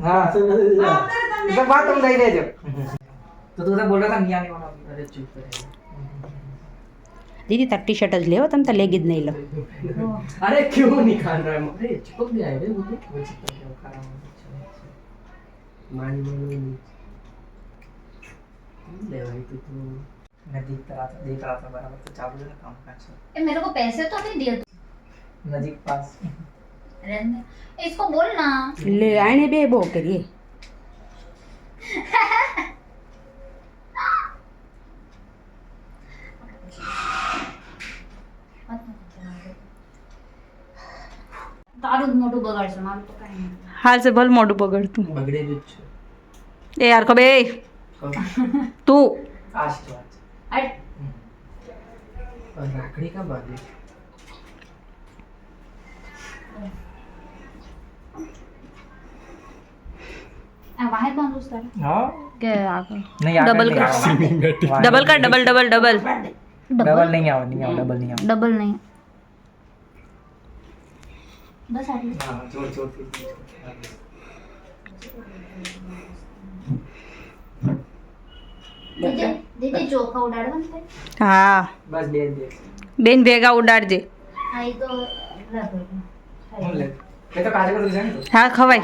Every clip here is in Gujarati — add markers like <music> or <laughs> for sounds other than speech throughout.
हाँ सब हाँ, तो बात तुम नहीं रहे तो तू तो बोल रहा था मियाँ नहीं होना अरे चुप रहे। दीदी तट्टी शटल ले तुम तो लेगी नहीं लो। <laughs> अरे क्यों नहीं खान रहा है? अरे चिपक गया है वो तो मानी मानी ले भाई तू तो? मैं देख रहा था देख रहा था बराबर तो चाबू लगा काम का ए मेरे को पैसे तो नहीं दिए नजीक पास। इसको बोल ना લે આણે બે બહુ કરીએ તારું જ મોટું બગાડશે મારું તો કાંઈ નહીં હાલ છે ભલ મોઢું બગડતું બગડેલું જ છે એ યાર ખબે તું આજ તો આજ અરે, और રાખડી का बांधी આ વાહે બાંધું છે તારે हाँ કે આગળ नहीं Double कर ડબલ કર ડબલ ડબલ ડબલ डबल नहीं आओ नहीं आओ डबल नहीं आओ ડબલ નહીં બસ આટલું हाँ जोड़ जोड़ के દીદી દીદી ચોખા ઉડાડવાનું થાય હા बस दे दे બેન ભેગા ઉડાડજે હા એ તો હું લે ये तो काजे को तो जाने હા ખવાય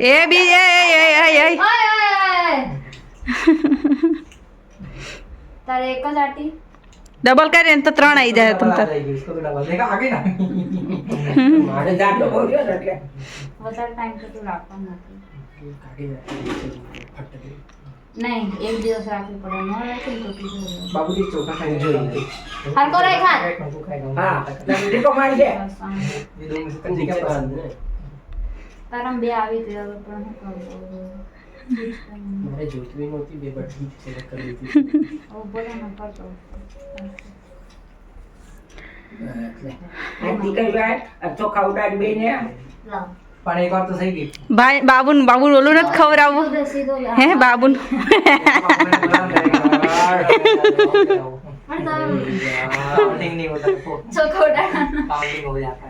એ બી એ એ એ એ તારે એક જ આટી. ડબલ કરે ને તો ત્રણ આવી જાય તમ તાર. નહીં એક દિવસ રાખવું પડે. બાબુજી ચોખા ખાઈ જોઈએ હા તારામ બે આવી ગઈ હવે પણ હું મારે જોઈતી નહોતી બે બટલી સિલેક્ટ કરી હતી ઓ બોલો ન કરતો બાબુન બાબુ ઓલું નથી ખવડાવવું હે બાબુન?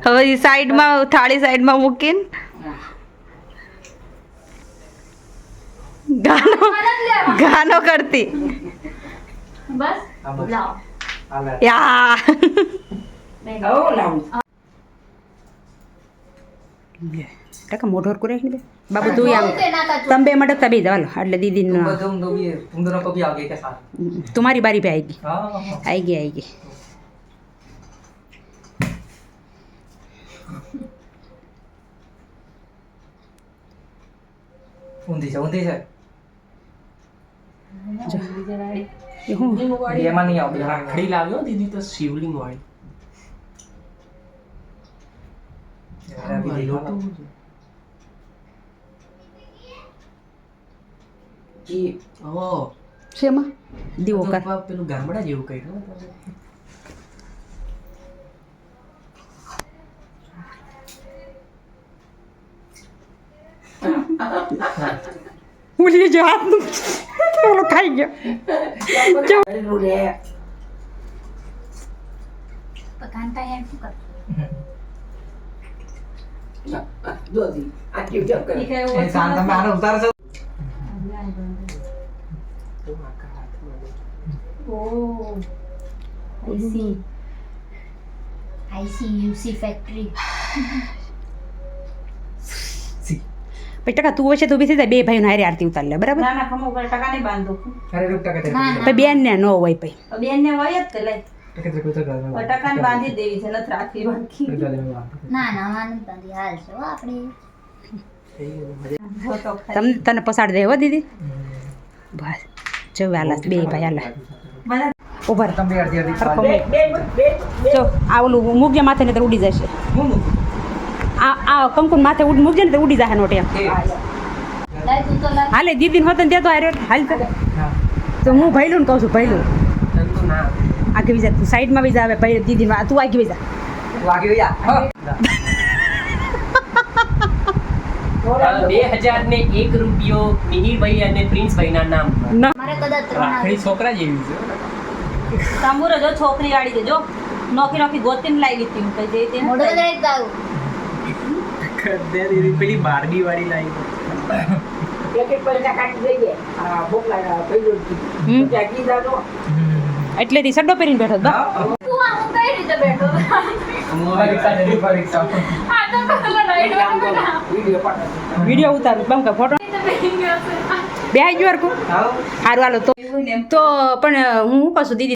હવે સાઈડમાં થાળી સાઈડમાં મૂકીને. ગાનો આનંદ લેવા. ગાનો કરતી બસ હા, બસ. લાવ हाल है યા બેન. હો લાવું ટકા મોઢોર કરે ને બાબુ તું આમ બહુ કે ના કાચું. તમે બે મટકતા બી જાવ એટલે દીદી तुम तुम दो भी तुम दोनों को भी आगे के साथ તમારી બારી પે આવી ગઈ हाँ આવી ગઈ આવી ગઈ ઊંધી છે ઊંધી છે એમાં નહીં આવતી. રાખડી લાવ્યો દીદી તો શિવલિંગ વાળી શેમાં? દીવો કર પેલું ગામડા જેવું કઈ ઉલી જો હાથનું ઓલો ખાઈ ગયો કરેલું રે તો કાંતા એમ શું કરતો? જો દી આ ચીપ કરી શાંત તમે આને ઉતારો છો Oh, I see. I see you see factory. ટકા તું હશે તો બેસી જાય બે ભાઈઓને હારે આરતી ઉતારી લે બરાબર? પછી બેન ને ન. હોય પછી. બેન ને હોય જ તે તને પસાડ દે હો દીદી. બસ. જો વાલા બે ભાઈ હાલા. ઉભર જો આ ઓલું મૂકજે માથે ને ઉડી જશે. આ આ કંકુન માથે ઉડ મૂકજે ને તો ઉડી જાય નોટ એમ હાલે દીદી હોત ને તો હાર્યો હાલ તો હું ભૈલું ને કહું છું ભૈલું આગળ બીજા તું સાઈડમાં બી જાવે ભૈલું દીદી તું આગળ બીજા બે હજાર ને એક રૂપિયો મિહિરભાઈ અને પ્રિન્સભાઈ ના નામ ના મારે કદાચ આવે. છોકરા જેવી છે તંબુરો જો છોકરી વાળી છે. જો નોખી નોખી ગોતીને લાવી હું કઈ જઈ તારું પેલી બારબી વાળી લાવી એટલે સડ્ડો પહેરીને બેઠો હતો. વીડિયો વીડિયો બમ કે ફોટો. બે હરકું આવો સારું હાલો તો તો પણ હું શું કહું દીદી?